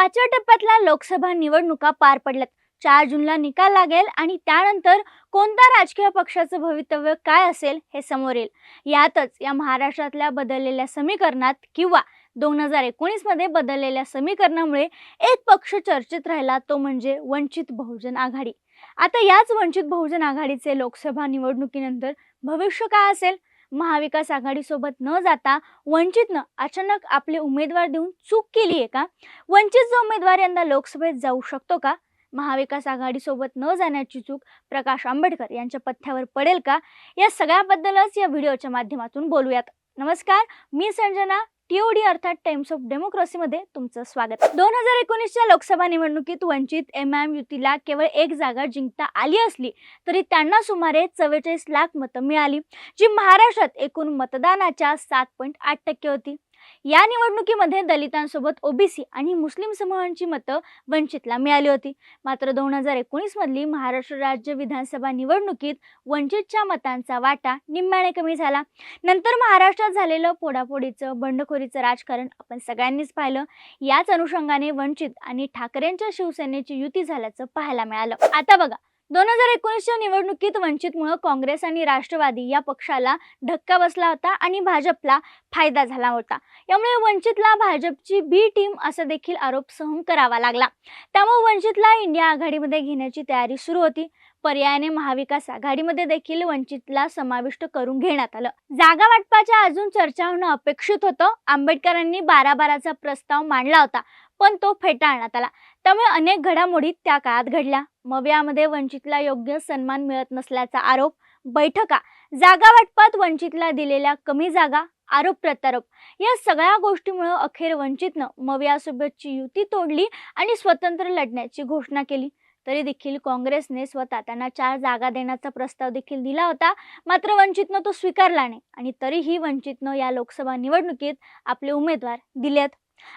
पाचव्या टप्प्यातल्या लोकसभा निवडणुका पार पडल्यात. चार जूनला निकाल लागेल आणि त्यानंतर कोणत्या राजकीय पक्षाचं भवितव्य काय असेल हे समोर येईल. यातच या महाराष्ट्रातल्या बदललेल्या समीकरणात किंवा दोन हजार एकोणीसमध्ये बदललेल्या समीकरणामुळे एक पक्ष चर्चेत राहिला तो म्हणजे वंचित बहुजन आघाडी. आता याच वंचित बहुजन आघाडीचे लोकसभा निवडणुकीनंतर भविष्य काय असेल? महाविकास आघाडीसोबत न जाता वंचितनं अचानक आपले उमेदवार देऊन चूक केली आहे का? वंचितचा उमेदवार यंदा लोकसभेत जाऊ शकतो का? महाविकास आघाडीसोबत न जाण्याची चूक प्रकाश आंबेडकर यांच्या पथ्यावर पडेल का? या सगळ्याबद्दलच या व्हिडिओच्या माध्यमातून बोलूयात. नमस्कार मी संजना टीओडी अर्थात टाइम्स ऑफ डेमोक्रेसीमध्ये तुमचं स्वागत. दोन हजार एकोणीसच्या लोकसभा निवडणुकीत वंचित एम आय एम युतीला केवळ एक जागा जिंकता आली असली तरी त्यांना सुमारे चव्वेचाळीस लाख मतं मिळाली जी महाराष्ट्रात एकूण मतदानाच्या सात पॉईंट आठ टक्के होती. या निवडणुकीमध्ये दलितांसोबत ओबीसी आणि मुस्लिम समूहांची मतं वंचितला मिळाली होती. मात्र दोन हजार एकोणीसमधली महाराष्ट्र राज्य विधानसभा निवडणुकीत वंचितच्या मतांचा वाटा निम्म्याने कमी झाला. नंतर महाराष्ट्रात झालेलं पोडापोडीचं बंडखोरीचं राजकारण आपण सगळ्यांनीच पाहिलं. याच अनुषंगाने वंचित आणि ठाकरेंच्या शिवसेनेची युती झाल्याचं पाहायला मिळालं. आता बघा दोन हजार एकोणीसच्या निवडणुकीत वंचितमुळं काँग्रेस आणि राष्ट्रवादी या पक्षाला धक्का बसला होता आणि भाजपला फायदा झाला होता. यामुळे वंचितला भाजपची बी टीम असा देखील आरोप सहन करावा लागला. त्यामुळे वंचितला इंडिया आघाडीमध्ये घेण्याची तयारी सुरू होती. पर्यायाने महाविकास आघाडीमध्ये देखील वंचितला समाविष्ट करून घेण्यात आलं. जागा वाटपाच्या अजून चर्चा होणं अपेक्षित होतं. आंबेडकरांनी बारा बाराचा प्रस्ताव मांडला होता. पण तो फेटाळण्यात आला. त्यामुळे अनेक घडामोडी त्या काळात घडल्या. मव्यामध्ये वंचितला योग्य सन्मान मिळत नसल्याचा आरोप बैठका जागा वाटपात वंचितला दिलेल्या कमी जागा आरोप प्रत्यारोप या सगळ्या गोष्टीमुळे अखेर वंचितनं मवियासोबतची युती तोडली आणि स्वतंत्र लढण्याची घोषणा केली. तरी देखील काँग्रेसने स्वतः त्यांना चार जागा देण्याचा प्रस्ताव देखील दिला होता. मात्र वंचितनं तो स्वीकारला नाही आणि तरीही वंचितनं या लोकसभा निवडणुकीत आपले उमेदवार दिलेत.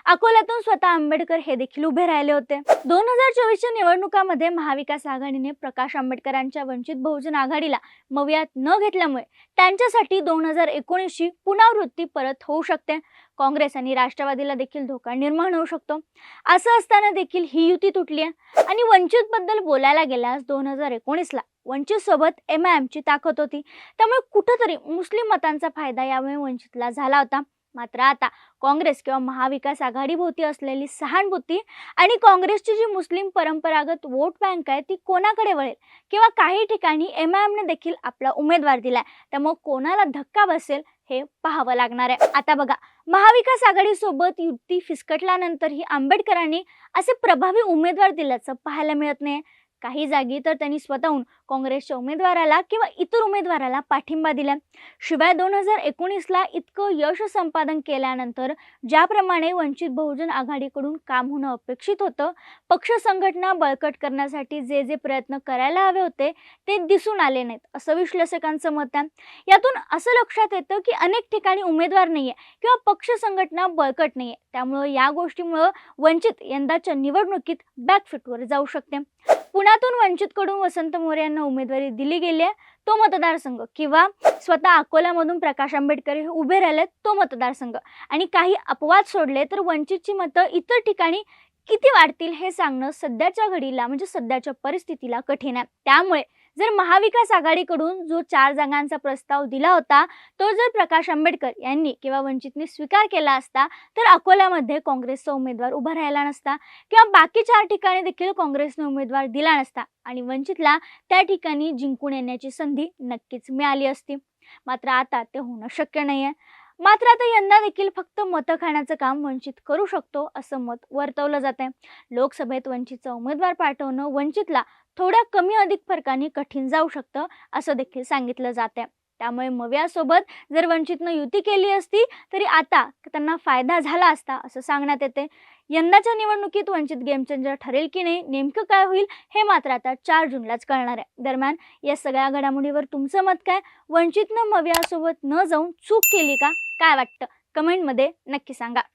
अकोल्यातून स्वतः आंबेडकर हे देखील उभे राहिले होते. दोन हजार चोवीसच्या निवडणुकामध्ये महाविकास आघाडीने प्रकाश आंबेडकरांच्या वंचित बहुजन आघाडीला मवियात न घेतल्यामुळे त्यांच्यासाठी दोन हजार एकोणीसची पुनरावृत्ती परत होऊ शकते. काँग्रेस आणि राष्ट्रवादीला देखील धोका निर्माण होऊ शकतो. असं असताना देखील ही युती तुटली आहे आणि वंचित बद्दल बोलायला गेल्यास दोन हजार एकोणीसला वंचित सोबत एम आय एमची ताकद होती. त्यामुळे कुठंतरी मुस्लिम मतांचा फायदा यामुळे वंचितला झाला होता. मात्र आता काँग्रेस किंवा महाविकास आघाडीभोवती असलेली सहानुभूती आणि काँग्रेसची जी मुस्लिम परंपरागत वोट बँक आहे ती कोणाकडे वळेल? किंवा काही ठिकाणी एम आय एमने देखील आपला उमेदवार दिलाय. त्यामुळे कोणाला धक्का बसेल हे पाहावं लागणार आहे. आता बघा महाविकास आघाडीसोबत युती फिसकटल्यानंतरही आंबेडकरांनी असे प्रभावी उमेदवार दिल्याचं पाहायला मिळत नाही काही जागी तर त्यांनी स्वतःहून काँग्रेसच्या उमेदवाराला किंवा इतर उमेदवाराला पाठिंबा दिला. शिवाय दोन हजार एकोणीसला इतकं यश संपादन केल्यानंतर ज्याप्रमाणे वंचित बहुजन आघाडीकडून काम होणं अपेक्षित होतं पक्ष संघटना बळकट करण्यासाठी जे जे प्रयत्न करायला हवे होते ते दिसून आले नाहीत असं विश्लेषकांचं मत आहे. यातून असं लक्षात येतं की अनेक ठिकाणी उमेदवार नाही आहे किंवा पक्ष संघटना बळकट नाही आहे त्यामुळं या गोष्टीमुळं वंचित यंदाच्या निवडणुकीत बॅकफिटवर जाऊ शकते. पुण्यातून वंचितकडून वसंत मोरे यांना उमेदवारी दिली गेली आहे तो मतदारसंघ. किंवा स्वतः अकोल्यामधून प्रकाश आंबेडकर हे उभे राहिलेत तो मतदारसंघ. आणि काही अपवाद सोडले तर वंचितची मतं इतर ठिकाणी किती वाढतील हे सांगणं सध्याच्या घडीला म्हणजे सध्याच्या परिस्थितीला कठीण आहे. त्यामुळे जर महाविकास आघाडीकडून जो चार जागांचा प्रस्ताव दिला होता तो जर प्रकाश आंबेडकर यांनी किंवा वंचितने स्वीकार केला असता तर अकोल्यामध्ये काँग्रेसचा उमेदवार उभा राहिला नसता किंवा बाकी चार ठिकाणी देखील काँग्रेसने उमेदवार दिला नसता आणि वंचितला त्या ठिकाणी जिंकून येण्याची संधी नक्कीच मिळाली असती. मात्र आता ते होणं शक्य नाही आहे मात्र आता यंदा देखील फक्त मतं खाण्याचं काम वंचित करू शकतो असं मत वर्तवलं जात आहे लोकसभेत वंचितचा उमेदवार पाठवणं वंचितला थोड्या कमी अधिक फरकाने कठीण जाऊ शकतं असं देखील सांगितलं जात आहे त्यामुळे मव्यासोबत जर वंचितनं युती केली असती तरी आता त्यांना फायदा झाला असता असं सांगण्यात येते. यंदाच्या निवडणुकीत वंचित गेमचेंजर ठरेल की नाही नेमकं काय होईल हे मात्र आता चार जूनलाच कळणार आहे. दरम्यान या सगळ्या घडामोडीवर तुमचं मत काय? वंचितनं मव्यासोबत न जाऊन चूक केली का? काय वाटतं? कमेंटमध्ये नक्की सांगा.